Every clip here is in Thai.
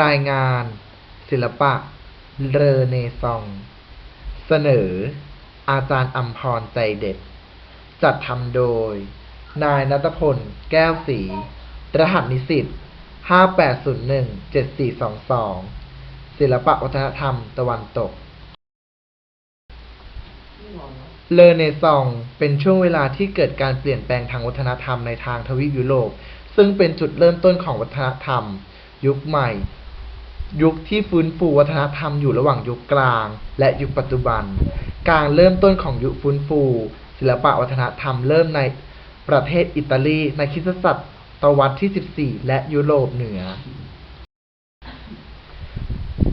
รายงาน ศิลปะ เรเนซองส์เสนอ อาจารย์อัมพรใจเด็ด จัดทำโดย นายนัทพล แก้วศรีรหัสนิสิต58017422 ศิลปะวัฒนธรรมตะวันตก เลเนซองส์เป็นช่วงเวลาที่เกิดการเปลี่ยนแปลงทางวัฒนธรรมในทางทวีปยุโรป ซึ่งเป็นจุดเริ่มต้นของวัฒนธรรม ยุคใหม่ ยุคที่ฟื้นฟูวัฒนธรรมอยู่ระหว่างยุคกลาง และยุคปัจจุบัน การเริ่มต้นของยุคฟื้นฟู ศิลปะวัฒนธรรมเริ่มในประเทศอิตาลีในคริสตศตวรรษที่ 14 และยุโรปเหนือ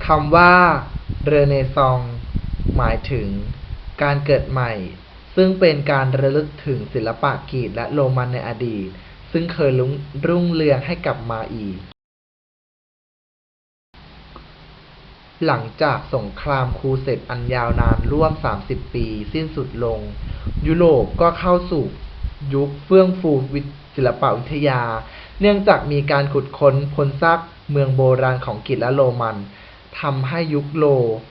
คำว่าเรเนซองหมายถึงการเกิดใหม่ ซึ่งเป็นการระลึกถึงศิลปะกรีกและโรมันในอดีต ซึ่งเคยรุ่งรุ่งเรืองให้กลับมาอีก หลังจากสงครามครูเสดอันยาวนานร่วม 30 ปีสิ้นสุดลง ยุโรปก็เข้าสู่ยุคเฟื่องฟูศิลปวิทยา เนื่องจากมีการขุดค้นพ้นซากเมืองโบราณของกรีกและโรมันทำให้ยุคโร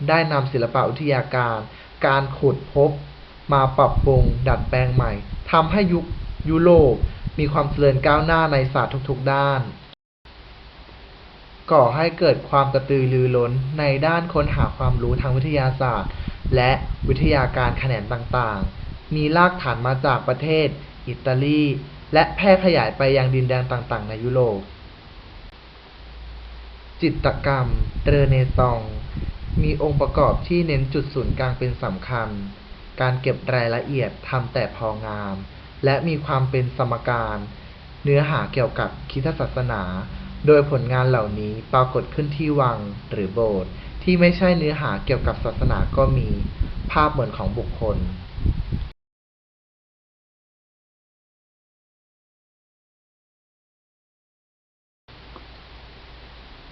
ได้นำศิลปวิทยาการ การขุดพบ มาปรับปรุงดัดแปลงใหม่ทำให้ยุคยุโรปมีความเจริญก้าวหน้าในศาสตร์ทุกๆด้าน ก่อให้เกิดความกระตือรือร้นในด้านค้นหาความรู้ทางวิทยาศาสตร์ และวิทยาการแขนงต่างๆ มีรากฐานมาจากประเทศ อิตาลี และแพร่ขยายไปยังดินแดนต่างๆ ในยุโรป จิตรกรรม เรเนซอง มีองค์ประกอบที่เน้นจุดศูนย์กลางเป็นสำคัญ การเก็บรายละเอียดทำแต่พองาม และมีความเป็นสมการ เนื้อหาเกี่ยวกับคริสตศาสนา โดยผลงานเหล่านี้ปรากฏขึ้นที่วังหรือโบสถ์ที่ไม่ใช่เนื้อหาเกี่ยวกับศาสนาก็มี ภาพเหมือนของบุคคล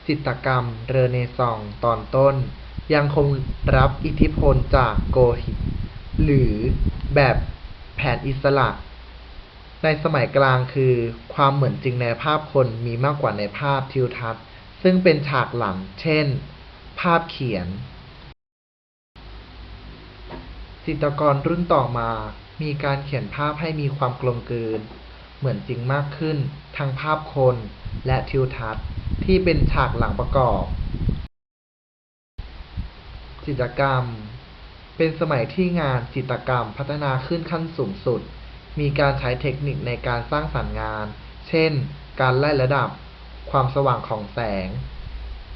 จิตกรรมเรเนซองส์ตอนต้น ยังคงรับอิทธิพลจากโกธิกหรือแบบแผนอิสระ ในสมัยกลางคือ ความเหมือนจริงในภาพคนมีมากกว่าในภาพทิวทัศน์ ซึ่งเป็นฉากหลัง เช่น ภาพเขียน จิตรกรรุ่นต่อมา มีการเขียนภาพให้มีความกลมกลืน เหมือนจริงมากขึ้น ทั้งภาพคนและทิวทัศน์ที่เป็นฉากหลังประกอบ จิตรกรรม เป็นสมัยที่งานจิตรกรรมพัฒนาขึ้นขั้นสูงสุด มีการใช้เทคนิคในการสร้างสรรค์งาน เช่น การไล่ระดับ ความสว่างของแสง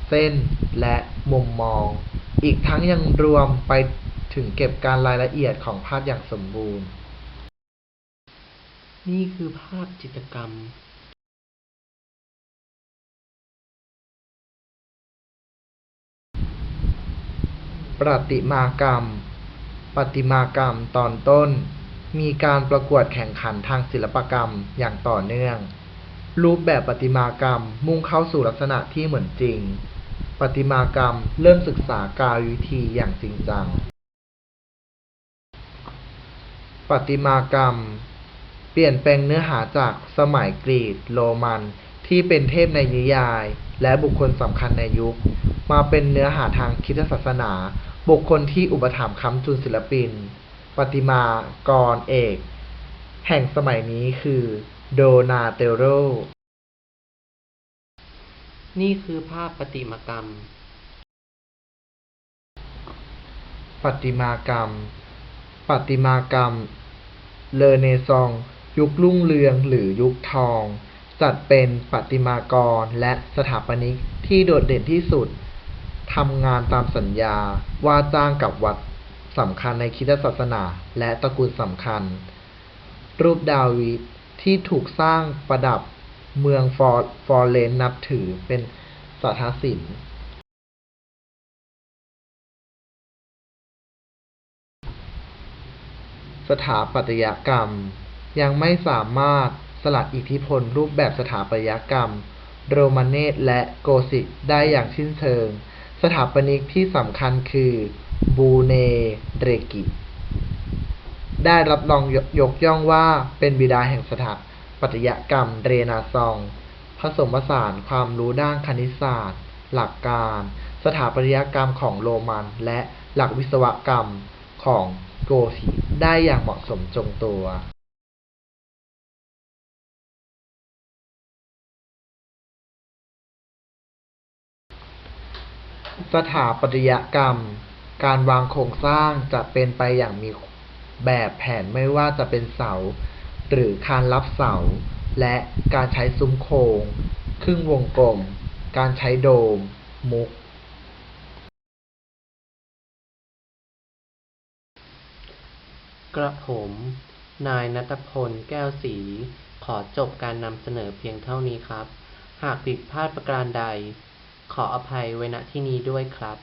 เส้น และมุมมอง อีกทั้งยังรวมไปถึงเก็บการรายละเอียดของภาพอย่างสมบูรณ์ นี่คือภาพจิตรกรรมประติมากรรมประติมากรรมตอนต้น มีการประกวดแข่งขันทางศิลปกรรมอย่างต่อเนื่อง รูปแบบประติมากรรมมุ่งเข้าสู่ลักษณะที่เหมือนจริง ประติมากรรมเริ่มศึกษากายวิธีอย่างจริงจัง ประติมากรรม เปลี่ยนแปลงเนื้อหาจากสมัยกรีกโรมัน ที่เป็นเทพในนิยาย และบุคคลสำคัญในยุค มาเป็นเนื้อหาทางคริสตศาสนา บุคคลที่อุปถัมภ์ค้ำจุนศิลปิน ประติมากรเอก แห่งสมัยนี้คือโดนาเตโร นี่คือภาพประติมากรรม ประติมากรรม ประติมากรรม เลอเนซองส์ยุครุ่งเรืองหรือยุคทอง จัดเป็นประติมากรและสถาปนิกที่โดดเด่นที่สุดทำงานตามสัญญาว่าจ้างกับวัด สำคัญในคริสตศาสนาและตระกูลสำคัญ รูปดาวิดที่ถูกสร้างประดับเมืองฟอร์ฟอร์เรนนับถือเป็นสถาศิลป์สถาปัตยกรรม ยังไม่สามารถสลัดอิทธิพลรูปแบบสถาปัตยกรรม โรมาเนสและโกธิกได้อย่างสิ้นเชิง สถาปนิกที่สำคัญคือ บูเนเรกิ ได้รับรองยกย่องว่าเป็นบิดาแห่งสถาปัตยกรรมเรเนซองส์ผสมผสานความรู้ด้านคณิตศาสตร์ หลักการ สถาปัตยกรรมของโรมัน และหลักวิศวกรรมของโกธิได้อย่างเหมาะสมจงตัวสถาปัตยกรรม การวางโครงสร้างจะเป็นไปอย่างมีแบบแผนไม่ว่าจะเป็นเสา หรือคานรับเสา และการใช้ซุ้มโค้งครึ่งวงกลม การใช้โดม มุก กระผม นายณัฐพล แก้วศรีขอจบการนำเสนอเพียงเท่านี้ครับ หากผิดพลาดประการใด ขออภัยไว้ณที่นี้ด้วยครับ